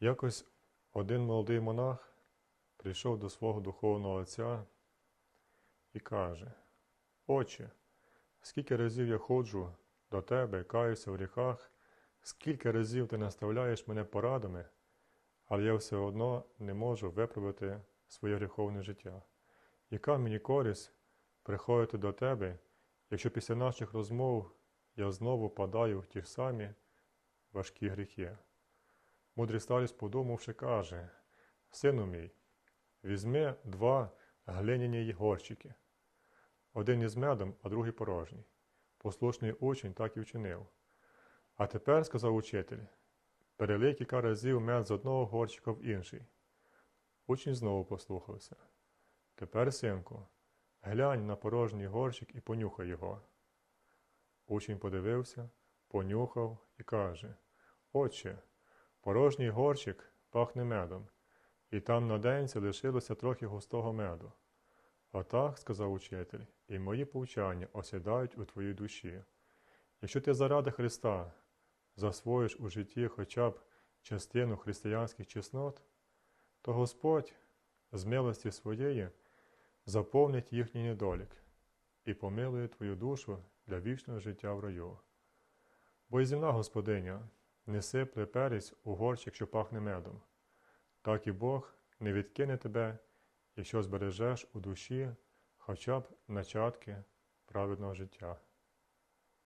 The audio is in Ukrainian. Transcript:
Якось один молодий монах прийшов до свого духовного отця і каже: Отче, скільки разів я ходжу до тебе, каюся в гріхах, скільки разів ти наставляєш мене порадами, але я все одно не можу виправити своє гріховне життя. Яка мені користь приходити до тебе, якщо після наших розмов я знову падаю в ті самі важкі гріхи? Мудрий старець, подумавши, каже, Сину мій, візьми два глиняні горщики, один із медом, а другий порожній. Послушний учень так і вчинив. А тепер, сказав учитель, перелий кілька разів мед з одного горщика в інший. Учень знову послухався. Тепер, синку, глянь на порожній горщик і понюхай його. Учень подивився, понюхав і каже: Отче, порожній горщик пахне медом, і там на денці лишилося трохи густого меду. Отак, сказав учитель, і мої повчання осідають у твоїй душі. Якщо ти заради Христа засвоїш у житті хоча б частину християнських чеснот, то Господь з милості своєї заповнить їхній недолік і помилує твою душу для вічного життя в раю. Бо і земна Господиня не сипле перець у горщик, що пахне медом, так і Бог не відкине тебе, якщо збережеш у душі хоча б начатки праведного життя.